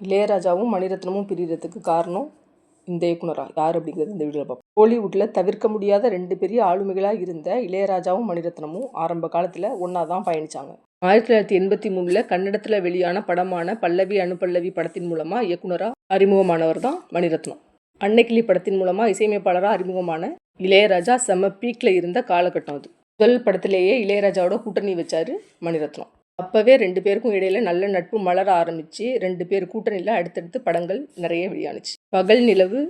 இளையராஜாவும் மணிரத்னமும் பிரியறதுக்கு காரணம் இந்த இயக்குனரா? யார் அப்படிங்கிறது இந்த வீடியோவில் பார்ப்போம் கோலிவுட்டில் தவிர்க்க முடியாத ரெண்டு பெரிய ஆளுமைகளாக இருந்த இளையராஜாவும் மணிரத்னமும் ஆரம்ப காலத்தில் ஒன்றா தான் பயணித்தாங்க ஆயிரத்தி தொள்ளாயிரத்தி எண்பத்தி மூணில் கன்னடத்தில் வெளியான படமான பல்லவி அனுபல்லவி படத்தின் மூலமாக இயக்குனராக அறிமுகமானவர் தான் மணிரத்னம். அன்னைக்கிளி படத்தின் மூலமாக இசையமைப்பாளராக அறிமுகமான இளையராஜா செம்ம பீக்கில் இருந்த காலகட்டம் அது. முதல் படத்திலேயே இளையராஜாவோட கூட்டணி வச்சார் மணிரத்னம். அப்போவே ரெண்டு பேருக்கும் இடையில நல்ல நட்பு மலர ஆரம்பித்து ரெண்டு பேர் கூட்டணியில் அடுத்தடுத்து படங்கள் நிறைய வெளியானுச்சு. பகல் நிலவு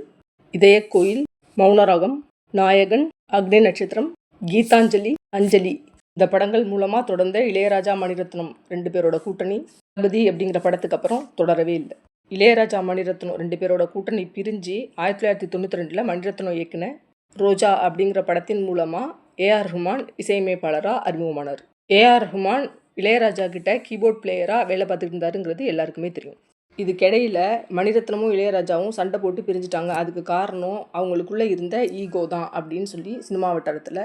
இதய கோயில் மௌனராகம் நாயகன் அக்னி நட்சத்திரம் கீதாஞ்சலி அஞ்சலி. இந்த படங்கள் மூலமாக தொடர்ந்த இளையராஜா மணிரத்னம் ரெண்டு பேரோட கூட்டணி தளபதி அப்படிங்கிற படத்துக்கு அப்புறம் தொடரவே இல்லை. இளையராஜா மணிரத்னம் ரெண்டு பேரோட கூட்டணி பிரிஞ்சு ஆயிரத்தி தொள்ளாயிரத்தி தொண்ணூற்றி ரெண்டில் மணிரத்னம் இயக்குன ரோஜா அப்படிங்கிற படத்தின் மூலமாக ஏஆர் ரஹ்மான் இசையமைப்பாளராக அறிமுகமானார். ஏஆர் ரஹ்மான் இளையராஜா கிட்ட கீபோர்ட் பிளேயராக வேலை பார்த்துட்டு இருந்தாருங்கிறது எல்லாருக்குமே தெரியும். இதுக்கிடையில் மணிரத்னமும் இளையராஜாவும் சண்டை போட்டு பிரிஞ்சுட்டாங்க. அதுக்கு காரணம் அவங்களுக்குள்ளே இருந்த ஈகோ தான் அப்படின்னு சொல்லி சினிமா வட்டாரத்தில்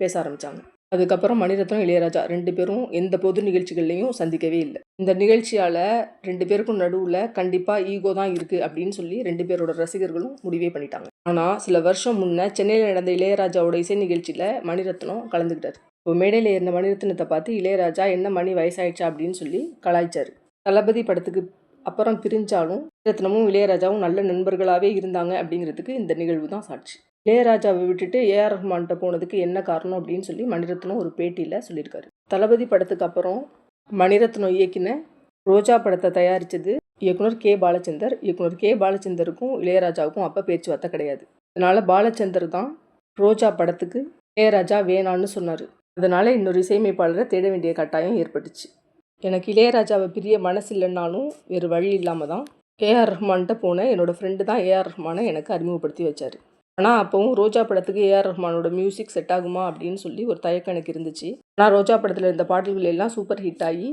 பேச ஆரம்பித்தாங்க அதுக்கப்புறம் மணிரத்னம் இளையராஜா ரெண்டு பேரும் எந்த பொது நிகழ்ச்சிகள்லையும் சந்திக்கவே இல்லை. இந்த நிகழ்ச்சியால் ரெண்டு பேருக்கும் நடுவில் கண்டிப்பாக ஈகோ தான் இருக்குது அப்படின்னு சொல்லி ரெண்டு பேரோட ரசிகர்களும் முடிவே பண்ணிட்டாங்க. ஆனால் சில வருஷம் முன்னே சென்னையில் நடந்த இளையராஜாவோட இசை நிகழ்ச்சியில் மணிரத்னம் கலந்துக்கிட்டார். இப்போ மேடையில் இருந்த மணிரத்னத்தை பார்த்து இளையராஜா என்ன மணி வயசாயிடுச்சா? அப்படின்னு சொல்லி கலாய்ச்சார். தளபதி படத்துக்கு அப்புறம் பிரிஞ்சாலும் மணிரத்னமும் இளையராஜாவும் நல்ல நண்பர்களாகவே இருந்தாங்க அப்படிங்கிறதுக்கு இந்த நிகழ்வு தான் சாட்சி. இளையராஜாவை விட்டுட்டு ஏஆர் ரஹ்மான்கிட்ட போனதுக்கு என்ன காரணம் அப்படின்னு சொல்லி மணிரத்னம் ஒரு பேட்டியில் சொல்லியிருக்காரு. தளபதி படத்துக்கு அப்புறம் மணிரத்னம் இயக்கின ரோஜா படத்தை தயாரித்தது இயக்குனர் கே. பாலச்சந்தர். இயக்குனர் கே. பாலச்சந்தருக்கும் இளையராஜாவுக்கும் அப்போ பேச்சுவார்த்தை கிடையாது. அதனால் பாலச்சந்தர் தான் ரோஜா படத்துக்கு இளையராஜா வேணான்னு சொன்னார். அதனால் இன்னொரு இசையமைப்பாளரை தேட வேண்டிய கட்டாயம் ஏற்பட்டுச்சு. எனக்கு இளையராஜாவை பிரிய மனசு இல்லைன்னாலும் வேறு வழி இல்லாமல் தான் ஏஆர் ரஹ்மான்கிட்ட போன என்னோடய ஃப்ரெண்டு தான் ஏஆர் ரஹ்மானை எனக்கு அறிமுகப்படுத்தி வச்சார். ஆனால் அப்போவும் ரோஜா படத்துக்கு ஏஆர் ரஹ்மானோட மியூசிக் செட் ஆகுமா அப்படின்னு சொல்லி ஒரு தயக்கம் எனக்கு இருந்துச்சு. ஆனால் ரோஜா படத்தில் இருந்த பாடல்கள் எல்லாம் சூப்பர் ஹிட் ஆகி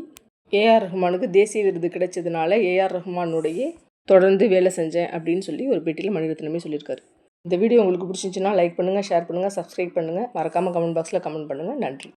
ஏஆர் ரஹ்மானுக்கு தேசிய விருது கிடைச்சதுனால ஏஆர் ரஹ்மானோடையே தொடர்ந்து வேலை செஞ்சேன் அப்படின்னு சொல்லி ஒரு பேட்டியில் மணிரத்னமே சொல்லியிருக்காரு. இந்த வீடியோ உங்களுக்கு பிடிச்சிருந்துச்சுன்னா லைக் பண்ணுங்கள் ஷேர் பண்ணுங்கள் சப்ஸ்கிரைப் பண்ணுங்கள் மறக்காமல் கமெண்ட் பாக்ஸில் கமெண்ட் பண்ணுங்கள் நன்றி.